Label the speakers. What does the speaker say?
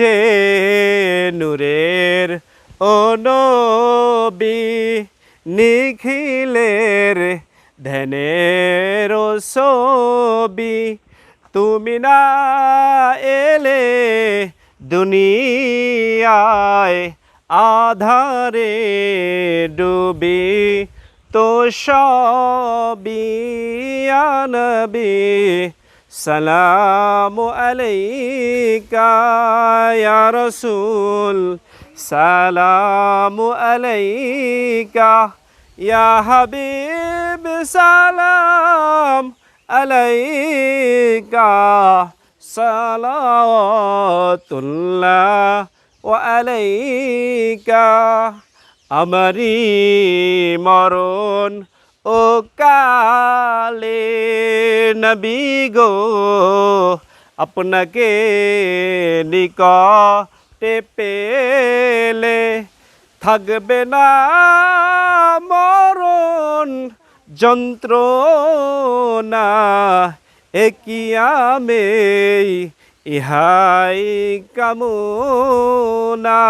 Speaker 1: যে নূরের ও নবী নিখিলের ধ্যানের ছবি, তুমি না এলে দুনিয়ায় আধারে ডুবি তো সবই আনবি। سلام عليك يا رسول. سلام عليك يا حبيب. سلام عليك. صلوات الله وعليك أمري مرون أكالي. নবী গো আপনাকে নিকটে পেলে থাকবে না মরণ যন্ত্রণা একিয়ামে ইহাই কামনা।